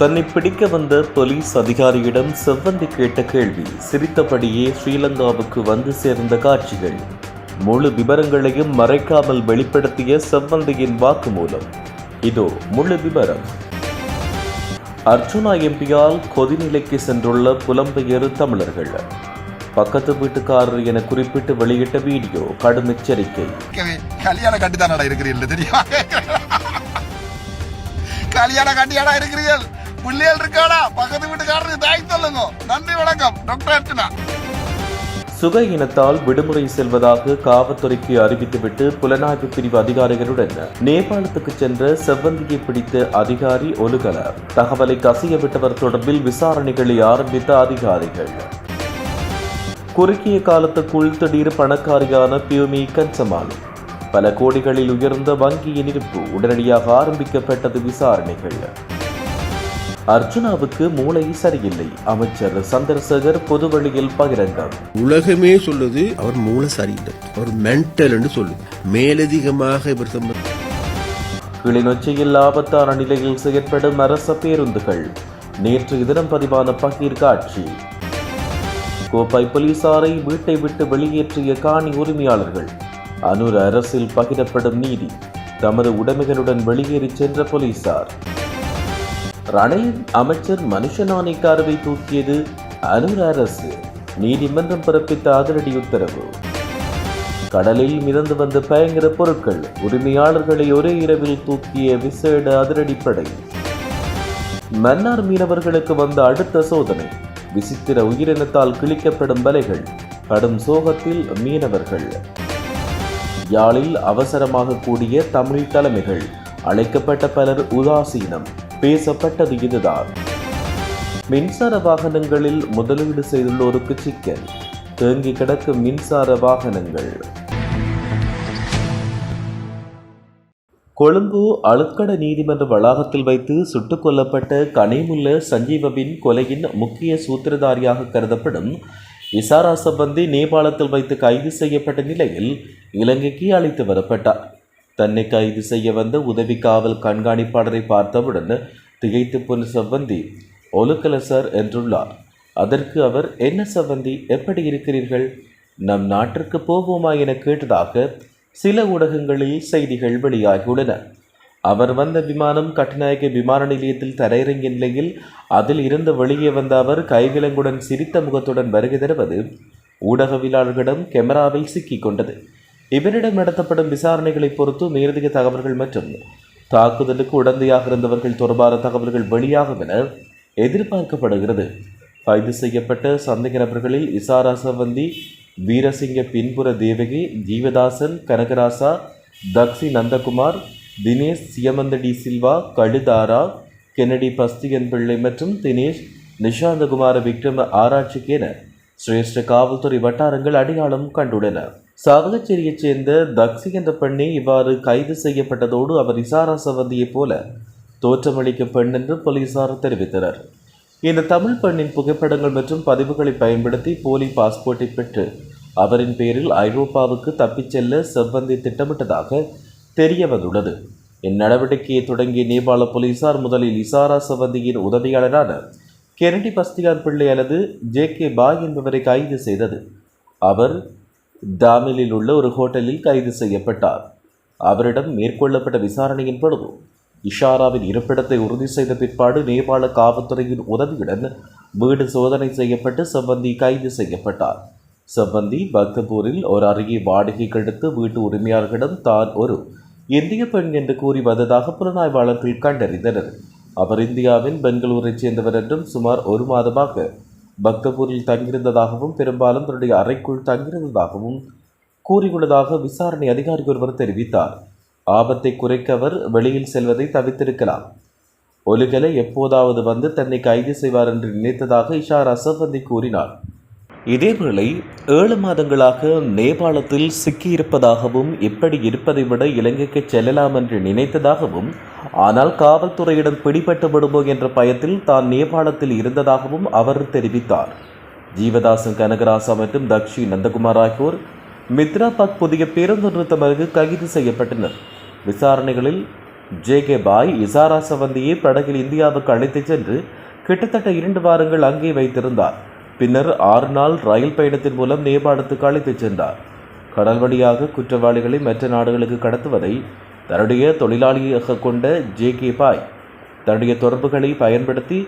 தன்னை பிடிக்க வந்த போலீஸ் அதிகாரியிடம் செவ்வந்தி கேட்ட கேள்வி சிரித்தபடியே ஸ்ரீலங்காவுக்கு வந்து சேர்ந்த காட்சிகள். முழு விவரங்களையும் மறைக்காமல் வெளிப்படுத்திய செவ்வந்தியின் வாக்குமூலம். இதோ முழு விவரம் அர்ஜுனா எம்பியால் கொதிநிலைக்கு சென்றுள்ள புலம்பெயர் தமிழர்கள். பக்கத்து வீட்டுக்காரர் என குறிப்பிட்டு வெளியிட்ட வீடியோ கடும் எச்சரிக்கை கல்யாண கட்டிதானடா இருக்கிறீர்கள் தெரியும்? கல்யாண கட்டியாடா இருக்கிறீர்கள். பிள்ளைகள் இருக்காடா? பக்கத்து வீட்டுக்காரருக்கு தாய் சொல்லுங்க. நன்றி வணக்கம். டாக்டர் அர்ச்சனா. சுக இனத்தால் விடுமுறை செல்வதாக காவல்துறைக்கு அறிவித்துவிட்டு புலனாய்வு பிரிவு அதிகாரிகளுடன் நேபாளத்துக்கு சென்ற செவ்வந்தியை பிடித்த அதிகாரி ஒலுகல. தகவலை கசியவிட்டவர் தொடர்பில் விசாரணைகளை ஆரம்பித்த அதிகாரிகள். குறுகிய காலத்துக்குள் திடீர் பணக்காரியான பியூமி கன்சமான் பல கோடிகளில் உயர்ந்த வங்கியின் இருப்பு உடனடியாக ஆரம்பிக்கப்பட்டது விசாரணைகள். அர்ஜுனாவுக்கு மூளை சரியில்லை. அமைச்சர் சந்திரசேகர் பொதுவெளியில் பகிரங்கம். உலகமே சொல்லுது அவர் மூளை சரியில்லை. அவர் மென்டல் என்று சொல்லுது மேலதிகமாக இவர் கிளிநொச்சியில் ஆபத்தான நிலையில் செயற்படும் அரச பேருந்துகள். நேற்று தினம் பதிவான பகீர் காட்சி. கோப்பாய் போலீசாரை வீட்டை விட்டு வெளியேற்றிய காணி உரிமையாளர்கள். அனுர அரசில் பகிரப்படும் நீதி. தமது உடைமைகளுடன் வெளியேறி சென்ற போலீசார். ரணில் அமைச்சர் மனுஷனானைக்காரவை தூக்கியது அனுர அரசு. நீதிமன்றம் பிறப்பித்த அதிரடி உத்தரவு. கடலில் மிதந்து வந்த பயங்கர பொருட்கள் உரிமையாளர்களை ஒரே இரவில் தூக்கிய விசேட அதிரடிப்படை மன்னார் மீனவர்களுக்கு வந்த அடுத்த சோதனை விசித்திர உயிரினத்தால் கிழிக்கப்படும் வலைகள் கடும் சோகத்தில் மீனவர்கள். யாழில் அவசரமாக கூடிய தமிழ் தலைமைகள் அழைக்கப்பட்ட பலர் உதாசீனம். பேசப்பட்டது இதுதான். மின்சார வாகனங்களில் முதலீடு செய்துள்ளோருக்கு சிக்கல். தேங்கி கிடக்கும் மின்சார வாகனங்கள். கொழும்பு அழுக்கட நீதிமன்ற வளாகத்தில் வைத்து சுட்டுக் கொல்லப்பட்ட கனிமுல்ல சஞ்சீவபின் கொலையின் முக்கிய சூத்திரதாரியாக கருதப்படும் இசாரா சம்பந்தி நேபாளத்தில் வைத்து கைது செய்யப்பட்ட நிலையில் இலங்கைக்கு அழைத்து வரப்பட்டார். தன்னை கைது செய்ய வந்த உதவி காவல் கண்காணிப்பாளரை பார்த்தவுடன் திகைத்து போன செவ்வந்தி ஒலுக்கல சார் என்றுள்ளார். அதற்கு அவர் என்ன செவ்வந்தி? எப்படி இருக்கிறீர்கள்? நம் நாட்டிற்கு போவோமா என கேட்டதாக சில ஊடகங்களில் செய்திகள் வெளியாகியுள்ளன. அவர் வந்த விமானம் கட்டுநாயக்க விமான நிலையத்தில் தரையிறங்கிய நிலையில் அதில் இருந்து வெளியே வந்த அவர் கைவிலங்குடன் சிரித்த முகத்துடன் வருகை தருவது ஊடகவியலாளர்களிடம் கேமராவில் சிக்கிக் கொண்டது. இவரிடம் நடத்தப்படும் விசாரணைகளை பொறுத்து மேலதிக தகவல்கள் மற்றும் தாக்குதலுக்கு உடந்தையாக இருந்தவர்கள் தொடர்பான தகவல்கள் வெளியாகும் என எதிர்பார்க்கப்படுகிறது. கைது செய்யப்பட்ட சந்தேக நபர்களில் இசாரா சவந்தி வீரசிங்க பின்புற தேவகி ஜீவதாசன் கனகராசா தக்ஷி நந்தகுமார் தினேஷ் சியமந்த டி சில்வா கழுதாரா கென்னடி பஸ்தியன் பிள்ளை மற்றும் தினேஷ் நிஷாந்தகுமார விக்ரம ஆராய்ச்சிக்கென சிரேஷ்ட காவல்துறை வட்டாரங்கள் அடையாளம் கண்டுள்ளன. சாவகச்சேரியைச் சேர்ந்த தக்ஸி என்ற பெண்ணே இவ்வாறு கைது செய்யப்பட்டதோடு அவர் இசாரா சவந்தியைப் போல தோற்றமளிக்கும் பெண் என்று போலீசார் தெரிவித்தனர். இந்த தமிழ் பெண்ணின் புகைப்படங்கள் மற்றும் பதிவுகளை பயன்படுத்தி போலி பாஸ்போர்ட்டை பெற்று அவரின் பேரில் ஐரோப்பாவுக்கு தப்பிச் செல்ல செவ்வந்தி திட்டமிட்டதாக தெரிய வந்துள்ளது. இந்நடவடிக்கையை தொடங்கிய நேபாள போலீசார் முதலில் இசாரா சவந்தியின் உதவியாளரான கெனடி பஸ்திகார் பிள்ளை அல்லது ஜே கே பாய் என்பவரை கைது செய்தது. அவர் டாமிலில் உள்ள ஒரு ஹோட்டலில் கைது செய்யப்பட்டார். அவரிடம் மேற்கொள்ளப்பட்ட விசாரணையின் பொழுது இஷாராவின் இருப்பிடத்தை உறுதி செய்த பிற்பாடு நேபாள காவல்துறையின் உதவியுடன் வீடு சோதனை செய்யப்பட்டு செவ்வந்தி கைது செய்யப்பட்டார். செவ்வந்தி பக்தபூரில் ஒரு அருகே வாடகைக்கு எடுத்து வீட்டு உரிமையாளர்களிடம் தான் ஒரு இந்திய பெண் என்று கூறி வந்ததாக புலனாய்வாளர்கள் கண்டறிந்தனர். அவர் இந்தியாவின் பெங்களூரைச் சேர்ந்தவர் என்றும் சுமார் ஒரு மாதமாக பக்தபூரில் தங்கியிருந்ததாகவும் பெரும்பாலும் தன்னுடைய அறைக்குள் தங்கியிருந்ததாகவும் கூறியுள்ளதாக விசாரணை அதிகாரி ஒருவர் தெரிவித்தார். ஆபத்தை குறைக்க அவர் வெளியில் செல்வதை தவிர்த்திருக்கலாம். ஒலிகளை எப்போதாவது வந்து தன்னை கைது செய்வார் என்று நினைத்ததாக இஷார் அசவந்தி கூறினார். இதேவேளை ஏழு மாதங்களாக நேபாளத்தில் சிக்கியிருப்பதாகவும் எப்படி இருப்பதை விட இலங்கைக்கு செல்லலாம் என்று நினைத்ததாகவும் ஆனால் காவல்துறையிடம் பிடிபட்டு விடுமோ என்ற பயத்தில் தான் நேபாளத்தில் இருந்ததாகவும் அவர் தெரிவித்தார். ஜீவதாசன் கனகராசா மற்றும் தக்ஷி நந்தகுமார் ஆகியோர் மித்ராபாத் புதிய பேருந்து நிறுத்தம் அருகே கைது செய்யப்பட்டனர். விசாரணைகளில் ஜே கே பாய் இசாரா சவந்தியை படகில் இந்தியாவுக்கு அழைத்துச் சென்று கிட்டத்தட்ட இரண்டு வாரங்கள் அங்கே வைத்திருந்தார். பின்னர் ஆறு நாள் ரயில் பயணத்தின் மூலம் நேபாளத்துக்கு அழைத்துச் சென்றார். கடல் வழியாக குற்றவாளிகளை மற்ற நாடுகளுக்கு கடத்துவதை தன்னுடைய தொழிலாளியாக கொண்ட ஜே கே பாய் தன்னுடைய தொடர்புகளை பயன்படுத்தி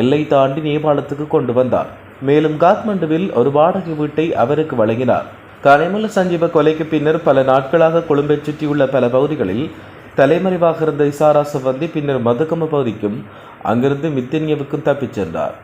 எல்லை தாண்டி நேபாளத்துக்கு கொண்டு வந்தார். மேலும் காத்மண்டுவில் ஒரு வாடகை வீட்டை அவருக்கு வழங்கினார். கனிமல சஞ்சீவ கொலைக்கு பின்னர் பல நாட்களாக கொழும்பை சுற்றியுள்ள பல பகுதிகளில் தலைமறைவாக இருந்த இசாரா சவந்தி பின்னர் மதுக்கம பகுதிக்கும் அங்கிருந்து மித்தனியவுக்கும் தப்பிச் சென்றார்.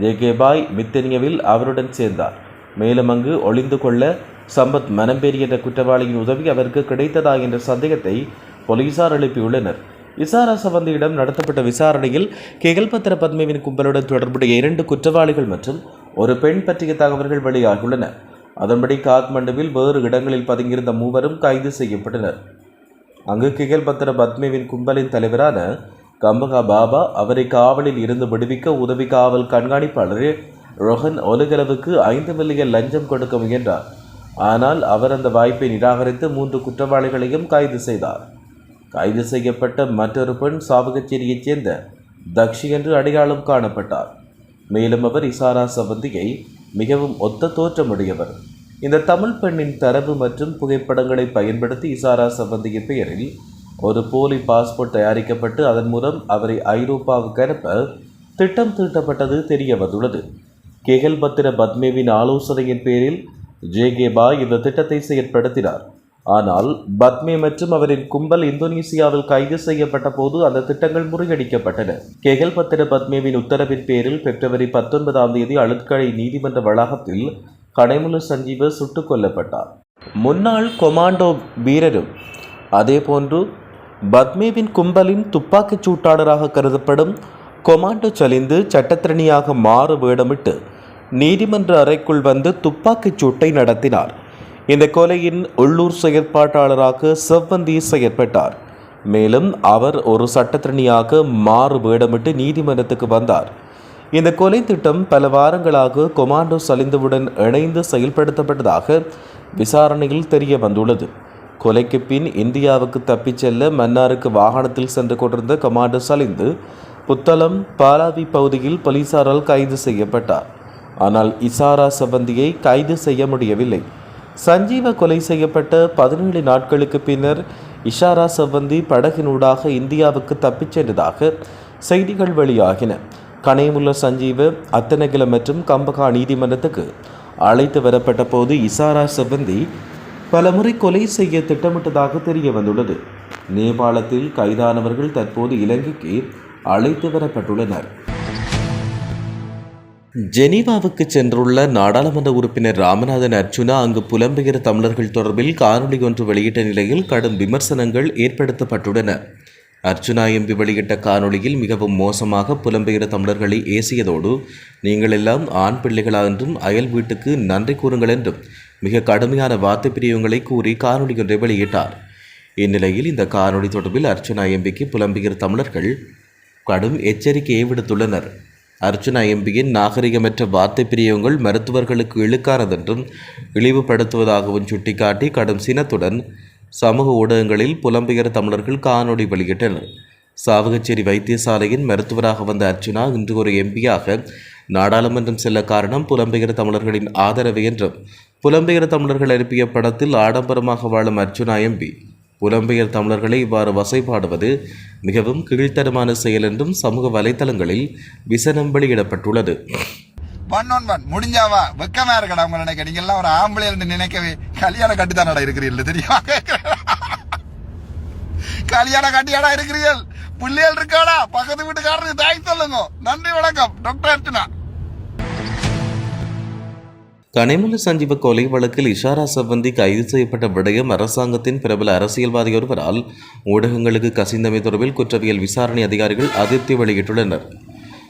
ஜே கே பாய் மித்தனியவில் அவருடன் சேர்ந்தார். மேலும் அங்கு ஒளிந்து கொள்ள சம்பத் மனம்பேரி என்ற குற்றவாளியின் உதவி அவருக்கு கிடைத்ததா என்ற சந்தேகத்தை போலீசார் எழுப்பியுள்ளனர். விசாரா சம்பந்தியிடம் நடத்தப்பட்ட விசாரணையில் கெகல்பத்திர பத்மவின் கும்பலுடன் தொடர்புடைய இரண்டு குற்றவாளிகள் மற்றும் ஒரு பெண் பற்றிய தகவல்கள் வெளியாகியுள்ளன. அதன்படி காத்மண்டுவில் வேறு இடங்களில் பதுங்கியிருந்த மூவரும் கைது செய்யப்பட்டனர். அங்கு கிகல்பத்திர பத்மேவின் கும்பலின் தலைவரான கம்பகா பாபா அவரை காவலில் இருந்து விடுவிக்க உதவி காவல் கண்காணிப்பாளர் ரொஹன் ஒலுகலவுக்கு ஐந்து மில்லியன் லஞ்சம் கொடுக்க முயன்றார். ஆனால் அவர் அந்த வாய்ப்பை நிராகரித்து மூன்று குற்றவாளிகளையும் கைது செய்தார். கைது செய்யப்பட்ட மற்றொரு பெண் சாவகச்சேரியைச் சேர்ந்த தக்ஷி என்று அடையாளம் காணப்பட்டார். மேலும் அவர் இசாரா சவந்தியை மிகவும் ஒத்த தோற்றமுடையவர். இந்த தமிழ் பெண்ணின் தரவு மற்றும் புகைப்படங்களை பயன்படுத்தி இசாரா சவந்தியின் பெயரில் ஒரு போலி பாஸ்போர்ட் தயாரிக்கப்பட்டு அதன் மூலம் அவரை ஐரோப்பாவுக்கு அனுப்ப திட்டம் தீட்டப்பட்டது தெரிய வந்துள்ளது. கெகல் பத்திர பத்மேவின் ஆலோசனையின் பேரில் ஜேகேபா இந்த திட்டத்தை செயற்படுத்தினார். ஆனால் பத்மே மற்றும் அவரின் கும்பல் இந்தோனேசியாவில் கைது செய்யப்பட்ட போது அந்த திட்டங்கள் முறியடிக்கப்பட்டன. கெகல் பத்திர பத்மேவின் உத்தரவின் பேரில் பிப்ரவரி பத்தொன்பதாம் தேதி அழுக்கடை நீதிமன்ற வளாகத்தில் கடைமுல சஞ்சீவ சுட்டுக் கொல்லப்பட்டார். முன்னாள் கொமாண்டோ வீரரும் அதேபோன்று பத்மேவின் கும்பலின் துப்பாக்கிச் சூட்டாளராக கருதப்படும் கொமாண்டோ சலிந்து சட்டத்திரணியாக மாறு வேடமிட்டு நீதிமன்ற அறைக்குள் வந்து துப்பாக்கிச் சூட்டை நடத்தினார். இந்த கொலையின் உள்ளூர் செயற்பாட்டாளராக செவ்வந்தி செயற்பட்டார். மேலும் அவர் ஒரு சட்டத்திரணியாக மாறு வேடமிட்டு நீதிமன்றத்துக்கு வந்தார். இந்த கொலை திட்டம் பல வாரங்களாக கொமாண்டோ சலிந்துவுடன் இணைந்து செயல்படுத்தப்பட்டதாக விசாரணையில் தெரிய வந்துள்ளது. கொலைக்கு பின் இந்தியாவுக்கு தப்பிச் செல்ல மன்னாருக்கு வாகனத்தில் சென்று கொண்டிருந்த கமாண்டோ சலிந்து புத்தளம் பாலாவி பகுதியில் போலீசாரால் கைது செய்யப்பட்டார். ஆனால் இசாரா சம்பந்தியை கைது செய்ய முடியவில்லை. சஞ்சீவ கொலை செய்யப்பட்ட பதினேழு நாட்களுக்கு பின்னர் இஷாரா சவந்தி படகினூடாக இந்தியாவுக்கு தப்பிச் சென்றதாக செய்திகள் வெளியாகின. கனையமுள்ள சஞ்சீவ அத்தனகில மற்றும் கம்பகா நீதிமன்றத்துக்கு அழைத்து வரப்பட்ட போது இசாரா செவ்வந்தி பலமுறை கொலை செய்ய திட்டமிட்டதாக தெரிய வந்துள்ளது. நேபாளத்தில் கைதானவர்கள் தற்போது இலங்கைக்கு அழைத்து வரப்பட்டுள்ளனர். ஜெனீவாவுக்கு சென்றுள்ள நாடாளுமன்ற உறுப்பினர் ராமநாதன் அர்ஜுனா அங்கு புலம்பெயர் தமிழர்கள் தொடர்பில் காணொலி ஒன்று வெளியிட்ட நிலையில் கடும் விமர்சனங்கள் ஏற்படுத்தப்பட்டுள்ளன. அர்ஜுனா எம்பி வெளியிட்ட காணொளியில் மிகவும் மோசமாக புலம்பெயர் தமிழர்களை ஏசியதோடு நீங்கள் எல்லாம் ஆண் பிள்ளைகளா என்றும் அயல் வீட்டுக்கு நன்றி கூறுங்கள் என்றும் மிக கடுமையான வார்த்தை பிரிவுகளை கூறி காணொலி ஒன்றை வெளியிட்டார். இந்நிலையில் இந்த காணொலி தொடர்பில் அர்ச்சனா எம்பிக்கு புலம்பெயர் தமிழர்கள் கடும் எச்சரிக்கையை விடுத்துள்ளனர். அர்ச்சனா எம்பியின் நாகரிகமற்ற வார்த்தை பிரியங்கள் மருத்துவர்களுக்கு இழுக்கானதென்றும் இழிவுபடுத்துவதாகவும் சுட்டிக்காட்டி கடும் சினத்துடன் சமூக ஊடகங்களில் புலம்பெயர் தமிழர்கள் காணொளி வெளியிட்டனர். சாவகச்சேரி வைத்தியசாலையின் மருத்துவராக வந்த அர்ச்சுனா இன்று ஒரு எம்பியாக நாடாளுமன்றம் செல்ல காரணம் புலம்பெயர் தமிழர்களின் ஆதரவு என்றும் புலம்பெயர் தமிழர்கள் அனுப்பிய படத்தில் ஆடம்பரமாக வாழும் அர்ச்சுனா எம்பி புலம்பெயர் தமிழர்களை இவ்வாறு வசைபாடுவது மிகவும் கீழ்த்தரமான செயல் என்றும் சமூக வலைத்தளங்களில் விசனம் வெளியிடப்பட்டுள்ளது ஒன் ஒன் ஒன் முடிஞ்சாவா? வெக்கமா இருக்கடா உங்க நினைக்க. நீங்க எல்லாம் ஒரு ஆம்பளை இருந்து நினைக்கவே கல்யாணம் கட்டித்தானடா இருக்கிறீர்கள் தெரியுமா? கல்யாண கட்டியாடா இருக்கிறீர்கள். பிள்ளைகள் இருக்காடா? பக்கத்து வீட்டுக்காரருக்கு தாய் சொல்லுங்க நன்றி வணக்கம். டாக்டர் அர்ச்சனா. கனிமல சஞ்சீவ கொலை வழக்கில் இஷாரா சம்பந்தி கைது செய்யப்பட்ட விடயம் அரசாங்கத்தின் பிரபல அரசியல்வாதி ஒருவரால் ஊடகங்களுக்கு கசிந்தமை தொடர்பில் குற்றவியல் விசாரணை அதிகாரிகள் அதிருப்தி வெளியிட்டுள்ளனர்.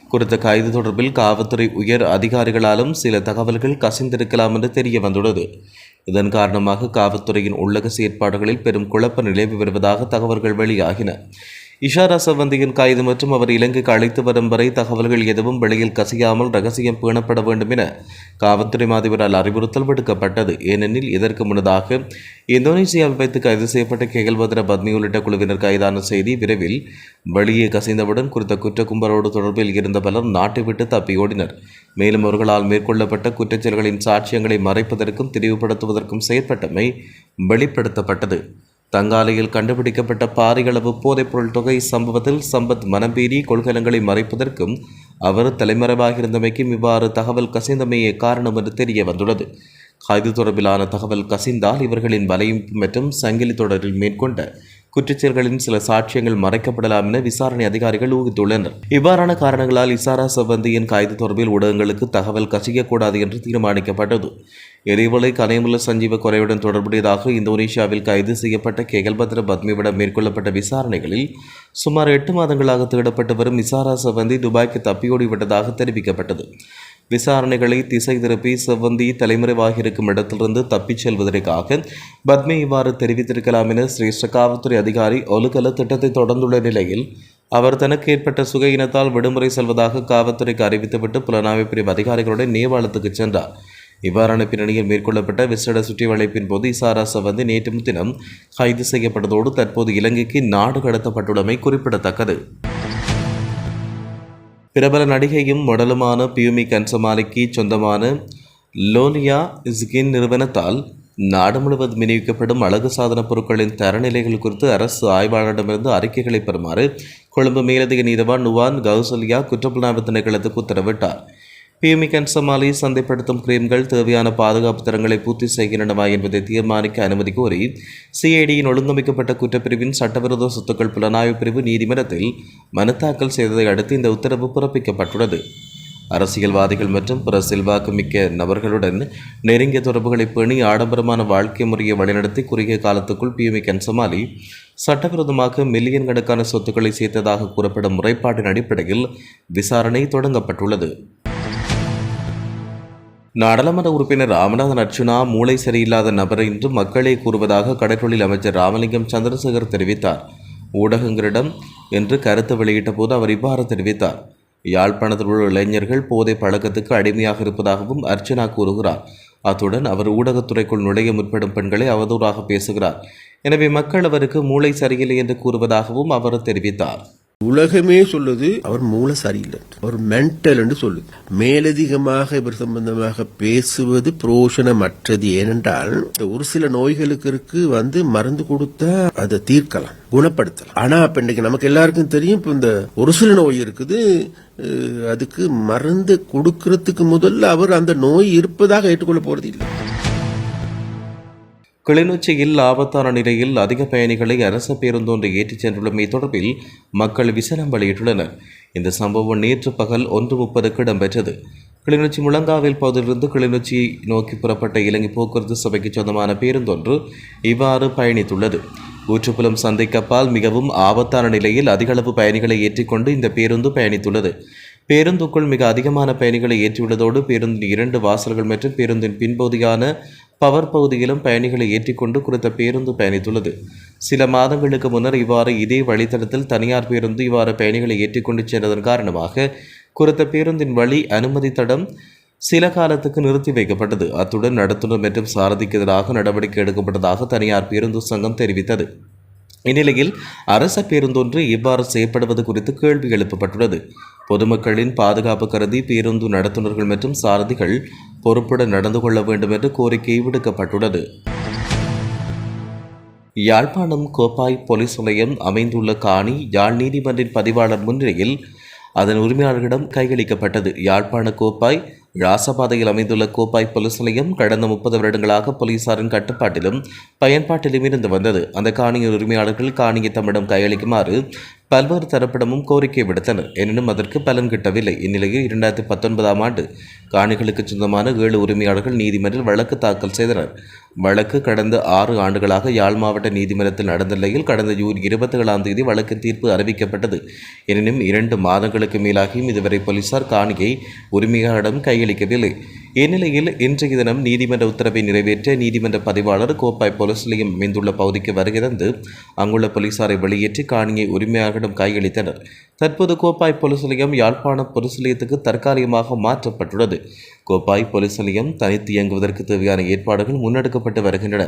குறித்த கைது தொடர்பில் காவல்துறை உயர் அதிகாரிகளாலும் சில தகவல்கள் கசிந்திருக்கலாம் என்று தெரிய வந்துள்ளது. இதன் காரணமாக காவல்துறையின் உள்ளக செயற்பாடுகளில் பெரும் குழப்ப நிலவி வருவதாக தகவல்கள் வெளியாகின. இஷாரா சவந்தியின் கைது மற்றும் அவர் இலங்கைக்கு அழைத்து வரும் வரை தகவல்கள் எதுவும் வெளியில் கசியாமல் ரகசியம் பேணப்பட வேண்டும் என காவல்துறை மாதிபரால் அறிவுறுத்தல் விடுக்கப்பட்டது. ஏனெனில் இதற்கு முன்னதாக இந்தோனேசியாவில் வைத்து கைது செய்யப்பட்ட கேகல்பத்ர பத்மி உள்ளிட்ட குழுவினர் கைதான செய்தி விரைவில் வெளியே கசிந்தவுடன் குறித்த குற்ற கும்பலோடு தொடர்பில் இருந்த பலர் நாட்டை விட்டு தப்பியோடினர் மேலும் அவர்களால் மேற்கொள்ளப்பட்ட குற்றச்செயல்களின் சாட்சியங்களை மறைப்பதற்கும் தெளிவுபடுத்துவதற்கும் செயற்பட்டமை வெளிப்படுத்தப்பட்டது. தங்காலையில் கண்டுபிடிக்கப்பட்ட பாரியளவு போதைப்பொருள் தொகை சம்பவத்தில் சம்பத் மனம்பீறி கொள்கலங்களை மறைப்பதற்கும் அவர் தலைமறைவாகியிருந்தமைக்கும் இவ்வாறு தகவல் கசிந்தமையே காரணம் என்று தெரிய வந்துள்ளது. கைது தொடர்பிலான தகவல் கசிந்தால் இவர்களின் வலையும் மற்றும் சங்கிலி தொடரில் மேற்கொண்ட குற்றச்செயல்களின் சில சாட்சியங்கள் மறைக்கப்படலாம் என விசாரணை அதிகாரிகள் ஊகித்துள்ளனர். இவ்வாறான காரணங்களால் இசாரா சவந்தியின் கைது தொடர்பில் ஊடகங்களுக்கு தகவல் கசியக்கூடாது என்று தீர்மானிக்கப்பட்டது. இதேவேளை கனைமுல்ல சஞ்சீவ கொலையுடன் தொடர்புடையதாக இந்தோனேஷியாவில் கைது செய்யப்பட்ட கேகல்பத்ர பத்மிவிடம் மேற்கொள்ளப்பட்ட விசாரணைகளில் சுமார் எட்டு மாதங்களாக தேடப்பட்டு வரும் இசாரா சவந்தி துபாய்க்கு தப்பியோடிவிட்டதாக தெரிவிக்கப்பட்டது. விசாரணைகளை திசை திருப்பி செவ்வந்தி தலைமறைவாகியிருக்கும் இடத்திலிருந்து தப்பிச் செல்வதற்காக பத்மி இவ்வாறு தெரிவித்திருக்கலாம் என சிரேஷ்ட காவல்துறை அதிகாரி ஒலுகல திட்டத்தை தொடர்ந்துள்ள நிலையில் அவர் தனக்கு ஏற்பட்ட சுகையினத்தால் விடுமுறை செல்வதாக காவல்துறைக்கு அறிவித்துவிட்டு புலனாய்வு பிரிவு அதிகாரிகளுடன் நேபாளத்துக்கு சென்றார். இவ்வாறான பின்னணியில் மேற்கொள்ளப்பட்ட விசேட சுற்றி வளைப்பின் போது இசாரா சவந்தி நேற்று முன்தினம் கைது செய்யப்பட்டதோடு தற்போது இலங்கைக்கு நாடு கடத்தப்பட்டுள்ளமை குறிப்பிடத்தக்கது. பிரபல நடிகையும் மொடலுமான பியூமி கன்சமாலிக்கு சொந்தமான லோலியா இஸ்கின் நிறுவனத்தால் நாடு முழுவதும் விநியோகிக்கப்படும் அழகு சாதன பொருட்களின் தரநிலைகள் குறித்து அரசு ஆய்வாளரிடமிருந்து அறிக்கைகளை பெறுமாறு கொழும்பு மேலதிக நீதவான் நுவான் கௌசல்யா குற்றப்புலனாய்வு திணைக்களத்துக்கு உத்தரவிட்டார். பியூமி கன்சமாலி சந்தைப்படுத்தும் கிரீம்கள் தேவையான பாதுகாப்பு தரங்களை பூர்த்தி செய்கின்றனவா என்பதை தீர்மானிக்க அனுமதி கோரி சிஐடியின் ஒழுங்கமைக்கப்பட்ட குற்றப்பிரிவின் சட்டவிரோத சொத்துக்கள் புலனாய்வு பிரிவு நீதிமன்றத்தில் மனு தாக்கல் செய்ததை அடுத்து இந்த உத்தரவு பிறப்பிக்கப்பட்டுள்ளது. அரசியல்வாதிகள் மற்றும் பிற செல்வாக்குமிக்க நபர்களுடன் நெருங்கிய தொடர்புகளை பேணி ஆடம்பரமான வாழ்க்கை முறையை வழிநடத்தி குறுகிய காலத்துக்குள் பியூமி கன்சமாலி சட்டவிரோதமாக மில்லியன் கணக்கான சொத்துக்களை சேர்த்ததாக கூறப்படும் முறைப்பாட்டின் அடிப்படையில் விசாரணை தொடங்கப்பட்டுள்ளது. நாடாளுமன்ற உறுப்பினர் ராமநாதன் அர்ச்சுனா மூளை சரியில்லாத நபர் என்று மக்களே கூறுவதாக கடற்றொழில் அமைச்சர் ராமலிங்கம் சந்திரசேகர் தெரிவித்தார். ஊடகங்களிடம் என்று கருத்து வெளியிட்ட போது அவர் இவ்வாறு தெரிவித்தார். யாழ்ப்பாணத்தில் உள்ள இளைஞர்கள் போதை பழக்கத்துக்கு அடிமையாக இருப்பதாகவும் அர்ச்சனா கூறுகிறார். அத்துடன் அவர் ஊடகத்துறைக்குள் நுழைய முற்படும் பெண்களை அவதூறாக பேசுகிறார். எனவே மக்கள் அவருக்கு மூளை சரியில்லை என்று கூறுவதாகவும் அவர் தெரிவித்தார். உலகமே சொல்லுது அவர் மூளை சரியில்லை அவர் மென்டல் என்று சொல்லுது. மேலதிகமாக இவர் சம்பந்தமாக பேசுவது புரோஷனமற்றது. ஏனென்றால் ஒரு சில நோய்களுக்கு வந்து மருந்து கொடுத்தா அதை தீர்க்கலாம் குணப்படுத்தலாம். ஆனா இப்ப இன்னைக்கு நமக்கு எல்லாருக்கும் தெரியும் இப்ப இந்த ஒரு சில நோய் இருக்குது அதுக்கு மருந்து கொடுக்கறதுக்கு முதல்ல அவர் அந்த நோய் இருப்பதாக ஏற்றுக்கொள்ள போறது இல்லை கிளிநொச்சியில் ஆபத்தான நிலையில் அதிக பயணிகளை அரச பேருந்தொன்று ஏற்றிச் சென்றுள்ளமை தொடர்பில் மக்கள் விசனம் வெளியிட்டுள்ளனர். இந்த சம்பவம் நேற்று பகல் ஒன்று முப்பதுக்கு இடம்பெற்றது. கிளிநொச்சி முழங்காவில் பகுதியிலிருந்து கிளிநொச்சி நோக்கி புறப்பட்ட இலங்கை போக்குவரத்து சபைக்கு சொந்தமான பேருந்தொன்று இவ்வாறு பயணித்துள்ளது. ஊற்றுப்புலம் சந்தைக்கப்பால் மிகவும் ஆபத்தான நிலையில் அதிகளவு பயணிகளை ஏற்றிக்கொண்டு இந்த பேருந்து பயணித்துள்ளது. பேருந்துக்குள் மிக அதிகமான பயணிகளை ஏற்றியுள்ளதோடு பேருந்தின் இரண்டு வாசல்கள் மற்றும் பேருந்தின் பின்பகுதியான பவர் பகுதியிலும் பயணிகளை ஏற்றிக்கொண்டு குறித்த பேருந்து பயணித்துள்ளது. சில மாதங்களுக்கு முன்னர் இவ்வாறு இதே வழித்தடத்தில் தனியார் பேருந்து இவ்வாறு பயணிகளை ஏற்றிக்கொண்டு சென்றதன் காரணமாக குறித்த பேருந்தின் வழி அனுமதி தடம் சில காலத்துக்கு நிறுத்தி வைக்கப்பட்டது. அத்துடன் நடத்துனர் மற்றும் சாரதிக்கு எதிராக நடவடிக்கை எடுக்கப்பட்டதாக தனியார் பேருந்து சங்கம் தெரிவித்தது. இந்நிலையில் அரச பேருந்தொன்று இவ்வாறு செய்யப்படுவது குறித்து கேள்வி எழுப்பப்பட்டுள்ளது. பொதுமக்களின் பாதுகாப்பு கருதி பேருந்து நடத்துனர்கள் மற்றும் சாரதிகள் பொறுப்புடன் நடந்து கொள்ள வேண்டும் என்று கோரிக்கை விடுக்கப்பட்டுள்ளது. யாழ்ப்பாணம் கோப்பாய் போலீஸ் நிலையம் அமைந்துள்ள காணி யாழ் நீதிமன்றின் பதிவாளர் முன்னிலையில் அதன் உரிமையாளர்களிடம் கையளிக்கப்பட்டது. யாழ்ப்பாண கோப்பாய் ராசபாதையில் அமைந்துள்ள கோப்பாய் போலீஸ் நிலையம் கடந்த முப்பது வருடங்களாக போலீசாரின் கட்டுப்பாட்டிலும் பயன்பாட்டிலும் இருந்து வந்தது. அந்த காணியின் உரிமையாளர்கள் காணியை தம்மிடம் கையளிக்குமாறு பல்வேறு தரப்பிடமும் கோரிக்கை விடுத்தனர். எனினும் அதற்கு பலன் கிட்டவில்லை. இந்நிலையில் இரண்டாயிரத்தி பத்தொன்பதாம் ஆண்டு காணிகளுக்கு சொந்தமான ஏழு உரிமையாளர்கள் நீதிமன்றில் வழக்கு தாக்கல் செய்தனர். வழக்கு கடந்த ஆறு ஆண்டுகளாக யாழ் மாவட்ட நீதிமன்றத்தில் நடந்த நிலையில் கடந்த ஜூன் இருபத்தி ஏழாம் தேதி வழக்கு தீர்ப்பு அறிவிக்கப்பட்டது. எனினும் இரண்டு மாதங்களுக்கு மேலாகியும் இதுவரை போலீசார் காணியை உரிமையாளரிடம் கையளிக்கவில்லை. இந்நிலையில் இன்றைய தினம் நீதிமன்ற உத்தரவை நிறைவேற்ற நீதிமன்ற பதிவாளர் கோப்பாய் போலீஸ் நிலையம் அமைந்துள்ள பகுதிக்கு வருகிறந்து அங்குள்ள போலீசாரை வெளியேற்றி காணியை உரிமையாளரிடம் கையளித்தனர். தற்போது கோப்பாய் போலீஸ் நிலையம் யாழ்ப்பாண போலீஸ் நிலையத்துக்கு தற்காலிகமாக மாற்றப்பட்டுள்ளது. கோப்பாய் போலீஸ் நிலையம் தனித்து இயங்குவதற்கு தேவையான ஏற்பாடுகள் முன்னெடுக்கப்பட்டு வருகின்றன.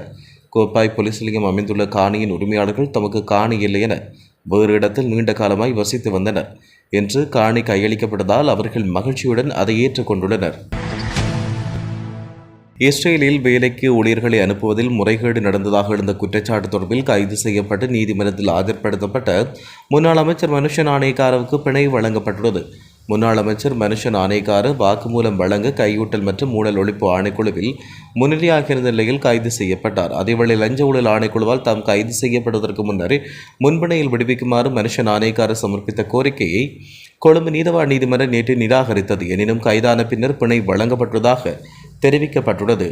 கோப்பாய் போலீஸ் நிலையம் அமைந்துள்ள காணியின் உரிமையாளர்கள் தமக்கு காணி இல்லை என வேறு இடத்தில் நீண்ட காலமாய் வசித்து வந்தனர். என்று காணி கையளிக்கப்பட்டதால் அவர்கள் மகிழ்ச்சியுடன் அதை ஏற்றுக்கொண்டுள்ளனர். இஸ்ரேலில் வேலைக்கு ஊழியர்களை அனுப்புவதில் முறைகேடு நடந்ததாக எழுந்த குற்றச்சாட்டு தொடர்பில் கைது செய்யப்பட்டு நீதிமன்றத்தில் ஆஜர்படுத்தப்பட்ட முன்னாள் அமைச்சர் மனுஷன் ஆணைக்காரவுக்கு பிணை வழங்கப்பட்டுள்ளது. முன்னாள் அமைச்சர் மனுஷன் ஆணைக்கார வாக்குமூலம் வழங்க கையூட்டல் மற்றும் ஊழல் ஒழிப்பு ஆணைக்குழுவில் முன்னிலையாக இருந்த நிலையில் கைது செய்யப்பட்டார். அதேவேளை லஞ்ச ஊழல் ஆணைக்குழுவால் தாம் கைது செய்யப்படுவதற்கு முன்னரே முன்பிணையில் விடுவிக்குமாறு மனுஷன் ஆணைக்கார சமர்ப்பித்த கோரிக்கையை கொழும்பு நீதவா நீதிமன்றம் நேற்று நிராகரித்தது. எனினும் கைதான பின்னர் பிணை வழங்கப்பட்டுள்ளதாக தெரிவிக்கப்பட்டுள்ளது.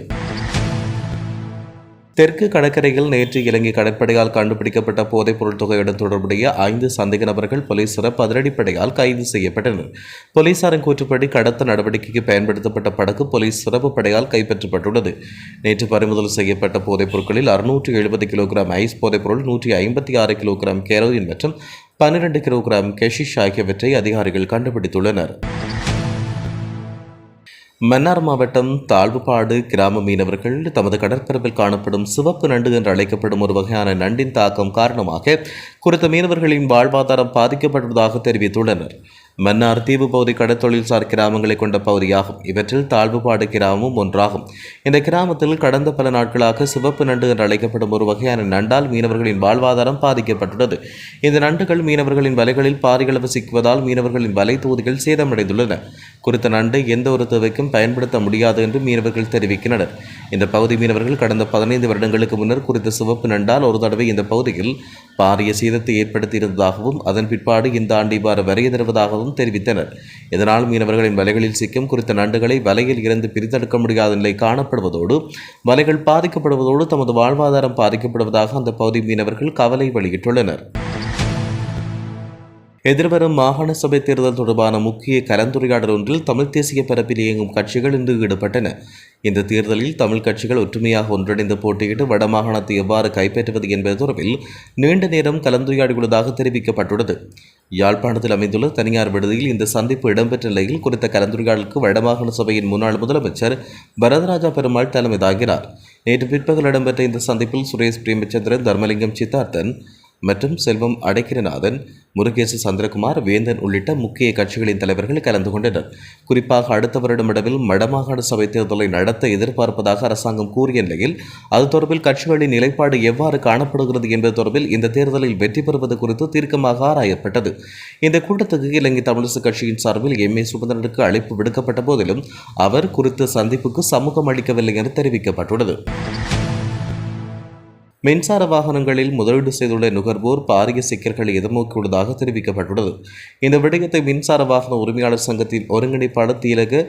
தெற்கு கடற்கரையில் நேற்று இலங்கை கடற்படையால் கண்டுபிடிக்கப்பட்ட போதைப்பொருள் தொகையுடன் தொடர்புடைய ஐந்து சந்தேக நபர்கள் போலீஸ் சிறப்பு அதிரடிப்படையால் கைது செய்யப்பட்டனர். போலீசாரின் கூற்றுப்படி கடத்த நடவடிக்கைக்கு பயன்படுத்தப்பட்ட படகு போலீஸ் சிறப்பு படையால் கைப்பற்றப்பட்டுள்ளது. நேற்று பறிமுதல் செய்யப்பட்ட போதைப் பொருட்களில் அறுநூற்றி எழுபது கிலோகிராம் ஐஸ் போதைப்பொருள் நூற்றி ஐம்பத்தி ஆறு கிலோகிராம் கேரோயின் மற்றும் பன்னிரண்டு கிலோகிராம் கெஷிஷ் ஆகியவற்றை அதிகாரிகள் கண்டுபிடித்துள்ளனர். மன்னார் மாவட்டம் தாழ்வுபாடு கிராம மீனவர்கள் தமது கடற்பரப்பில் காணப்படும் சிவப்பு நண்டு என்று அழைக்கப்படும் ஒரு வகையான நண்டின் தாக்கம் காரணமாக குறித்த மீனவர்களின் வாழ்வாதாரம் பாதிக்கப்பட்டுள்ளதாக தெரிவித்துள்ளனர். மன்னார் தீவு பகுதி கடற்தொழில்சார் கிராமங்களை கொண்ட பகுதியாகும். இவற்றில் தாழ்வுபாடு கிராமமும் ஒன்றாகும். இந்த கிராமத்தில் கடந்த பல நாட்களாக சிவப்பு நண்டு என்று அழைக்கப்படும் ஒரு வகையான நண்டால் மீனவர்களின் வாழ்வாதாரம் பாதிக்கப்பட்டுள்ளது. இந்த நண்டுகள் மீனவர்களின் வலைகளில் பாரிகளவு சிக்குவதால் மீனவர்களின் வலை தொகுதிகள் சேதமடைந்துள்ளன. குறித்த நண்டு எந்த ஒரு தேவைக்கும் பயன்படுத்த முடியாது என்று மீனவர்கள் தெரிவிக்கின்றனர். இந்த பகுதி மீனவர்கள் கடந்த பதினைந்து வருடங்களுக்கு முன்னர் குறித்த சிவப்பு நண்டால் ஒரு தடவை இந்த பகுதியில் பாரிய சேதத்தை ஏற்படுத்தியிருந்ததாகவும் அதன் பிற்பாடு இந்த ஆண்டு இவ்வாறு வரைய தருவதாகவும் தெரிவித்தனர். இதனால் மீனவர்களின் வலைகளில் சிக்கும் குறித்த நண்டுகளை வலையில் இருந்து பிரித்தெடுக்க முடியாத நிலை காணப்படுவதோடு வலைகள் பாதிக்கப்படுவதோடு தமது வாழ்வாதாரம் பாதிக்கப்படுவதாக அந்த பகுதி மீனவர்கள் கவலை வெளியிட்டுள்ளனர். எதிர்வரும் மாகாண சபை தேர்தல் தொடர்பான முக்கிய கலந்துரையாடல் ஒன்றில் தமிழ் தேசிய பரப்பில் இயங்கும் கட்சிகள் இன்று ஈடுபட்டன. இந்த தேர்தலில் தமிழ் கட்சிகள் ஒற்றுமையாக ஒன்றிணைந்து போட்டியிட்டு வடமாகாணத்தை எவ்வாறு கைப்பற்றுவது என்பது தொடர்பில் நீண்ட நேரம் கலந்துரையாடியுள்ளதாக தெரிவிக்கப்பட்டுள்ளது. யாழ்ப்பாணத்தில் அமைந்துள்ள தனியார் விடுதியில் இந்த சந்திப்பு இடம்பெற்ற நிலையில் குறித்த கலந்துரையாடலுக்கு வடமாகாண சபையின் முன்னாள் முதலமைச்சர் பரதராஜா பெருமாள் தலைமை தாங்கினார் நேற்று பிற்பகல் இடம்பெற்ற இந்த சந்திப்பில் சுரேஷ் பிரேமச்சந்திரன் தர்மலிங்கம் சித்தார்த்தன் மற்றும் செல்வம் அடைக்கிரநாதன் முருகேசு சந்திரகுமார் வேந்தன் உள்ளிட்ட முக்கிய கட்சிகளின் தலைவர்கள் கலந்து கொண்டனர். குறிப்பாக அடுத்த வருடமிடவில் வடமாகாண சபை தேர்தலை நடத்த எதிர்பார்ப்பதாக அரசாங்கம் கூறிய நிலையில் அது தொடர்பில் கட்சிகளின் நிலைப்பாடு எவ்வாறு காணப்படுகிறது என்பது தொடர்பில் இந்த தேர்தலில் வெற்றி பெறுவது குறித்து தீர்க்கமாக ஆராயப்பட்டது. இந்த கூட்டத்துக்கு இலங்கை தமிழிசு கட்சியின் சார்பில் எம். ஏ. சுபந்திரனுக்கு அழைப்பு விடுக்கப்பட்ட போதிலும் அவர் குறித்த சந்திப்புக்கு சமூகம் அளிக்கவில்லை என தெரிவிக்கப்பட்டுள்ளது. மின்சார வாகனங்களில் முதலீடு செய்துள்ள நுகர்வோர் பாரிய சிக்கல்களை எதிர்நோக்கியுள்ளதாக தெரிவிக்கப்பட்டுள்ளது. இந்த விடயத்தை மின்சார வாகன உரிமையாளர் சங்கத்தின் ஒருங்கிணைப்பாளர் தீலக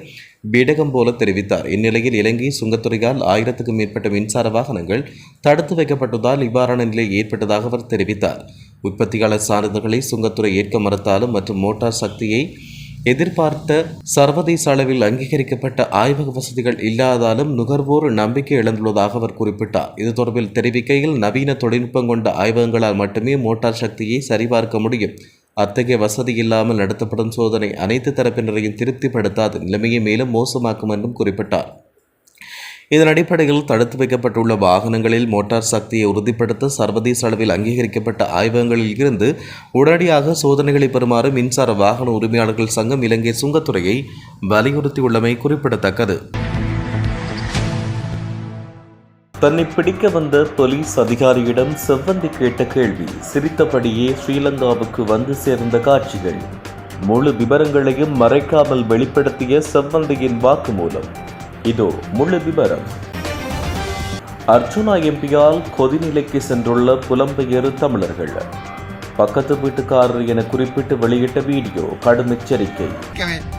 பீடகம் போல தெரிவித்தார். இந்நிலையில் இலங்கை சுங்கத்துறையால் ஆயிரத்துக்கும் மேற்பட்ட மின்சார வாகனங்கள் தடுத்து வைக்கப்பட்டதால் இவ்வாறான நிலை ஏற்பட்டதாக அவர் தெரிவித்தார். உற்பத்தியாளர் சான்றிதழ்களை சுங்கத்துறை ஏற்க மறுத்தாலும் மற்றும் மோட்டார் சக்தியை எதிர்பார்த்த சர்வதேச அளவில் அங்கீகரிக்கப்பட்ட ஆய்வக வசதிகள் இல்லாதாலும் நுகர்வோர் நம்பிக்கை இழந்துள்ளதாக அவர் குறிப்பிட்டார். இது தொடர்பில் தெரிவிக்கையில் நவீன தொழில்நுட்பம் கொண்ட ஆய்வகங்களால் மட்டுமே மோட்டார் சக்தியை சரிபார்க்க முடியும். அத்தகைய வசதி இல்லாமல் நடத்தப்படும் சோதனை அனைத்து தரப்பினரையும் திருப்திப்படுத்தாது நிலைமையை மேலும் மோசமாக்கும் என்றும் குறிப்பிட்டார். இதன் அடிப்படையில் தடுத்து வைக்கப்பட்டுள்ள வாகனங்களில் மோட்டார் சக்தியை உறுதிப்படுத்த சர்வதேச அளவில் அங்கீகரிக்கப்பட்ட ஆய்வகங்களில் இருந்து உடனடியாக சோதனைகளை பெறுமாறு மின்சார வாகன உரிமையாளர்கள் சங்கம் இலங்கை சுங்கத்துறையை வலியுறுத்தியுள்ளமை குறிப்பிடத்தக்கது. தன்னை பிடிக்க வந்த போலீஸ் அதிகாரியிடம் செவ்வந்தி கேட்ட கேள்வி சிரித்தபடியே ஸ்ரீலங்காவுக்கு வந்து சேர்ந்த காட்சிகள். முழு விவரங்களையும் மறைக்காமல் வெளிப்படுத்திய செவ்வந்தியின் வாக்குமூலம். இதோ முழு விவரம் அர்ஜுனா எம்பியால் கொதிநிலைக்கு சென்றுள்ள புலம்பெயர் தமிழர்கள். பக்கத்து வீட்டுக்காரர் என குறிப்பிட்டு வெளியிட்ட வீடியோ கடும் எச்சரிக்கை.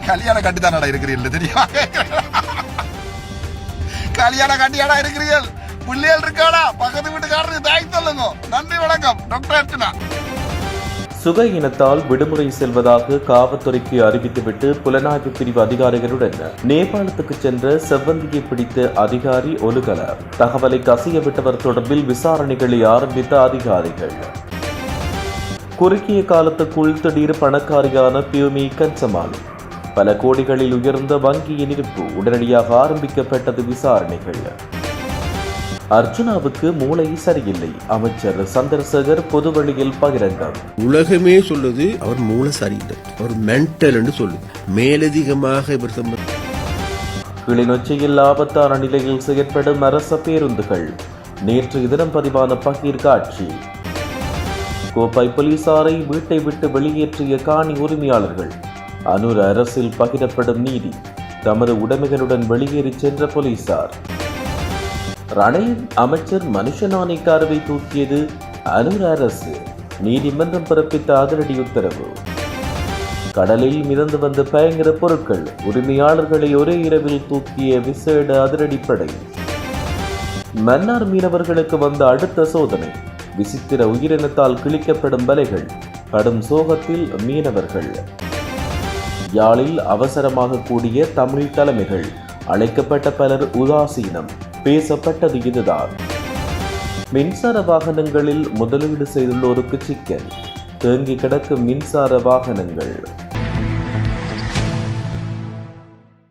கல்யாணம் கட்டிதானடா இருக்கிறீர்கள் தெரியுமா? கல்யாணம் கட்டியாடா இருக்கிறீர்கள். பிள்ளைகள் இருக்காடா? பக்கத்து வீட்டுக்காரருக்கு தாய் சொல்லுங்க. நன்றி வணக்கம். டாக்டர் அர்ச்சனா சுக இனத்தால் விடுமுறை செல்வதாக காவல்துறைக்கு அறிவித்துவிட்டு புலனாய்வு பிரிவு அதிகாரிகளுடன் நேபாளத்துக்கு சென்ற செவ்வந்தியை பிடித்த அதிகாரி ஒலுகல. தகவலை கசியவிட்டவர் தொடர்பில் விசாரணைகளை ஆரம்பித்த அதிகாரிகள். குறுகிய காலத்துக்குள் திடீர் பணக்காரியான பியூமி கன்சமால் பல கோடிகளில் உயர்ந்த வங்கியின் இருப்பு உடனடியாக ஆரம்பிக்கப்பட்டது விசாரணைகள். அர்ஜுனாவுக்கு மூளை சரியில்லை. அமைச்சர் சந்திரசேகர் பொதுவெளியில் பகிரங்கம். உலகமே சொல்லுது அவர் மூளை சரியில்லை. அவர் மென்டல் என்று சொல்லுது. மேலதிகமாக இவர் சம்பந்த கிளிநொச்சியில் ஆபத்தான நிலையில் செயற்படும் அரச பேருந்துகள். நேற்று தினம் பதிவான பகீர் காட்சி. கோப்பை போலீசாரை வீட்டை விட்டு வெளியேற்றிய காணி உரிமையாளர்கள். அனூர் அரசில் பகிரப்படும் நீதி. தமது உடைமைகளுடன் வெளியேறிச் சென்ற போலீசார். ரணையின் அமைச்சர் மனுஷனானை காரவை தூக்கியது அனூர் அரசு. நீதிமன்றம் பிறப்பித்த அதிரடி உத்தரவு. கடலில் மிதந்து வந்த பயங்கர பொருட்கள் உரிமையாளர்களை ஒரே இரவில் தூக்கிய விசேட அதிரடிப்படை. மன்னார் மீனவர்களுக்கு வந்த அடுத்த சோதனை விசித்திர உயிரினத்தால் கிழிக்கப்படும் வலைகள் கடும் சோகத்தில் மீனவர்கள். யாழில் அவசரமாக கூடிய தமிழ் தலைமைகள் அழைக்கப்பட்ட பலர் உதாசீனம். பேசப்பட்டது இதுதான். மின்சார வாகனங்களில் முதலீடு செய்துள்ளோருக்கு சிக்கல். தேங்கி கிடக்கும் மின்சார வாகனங்கள்.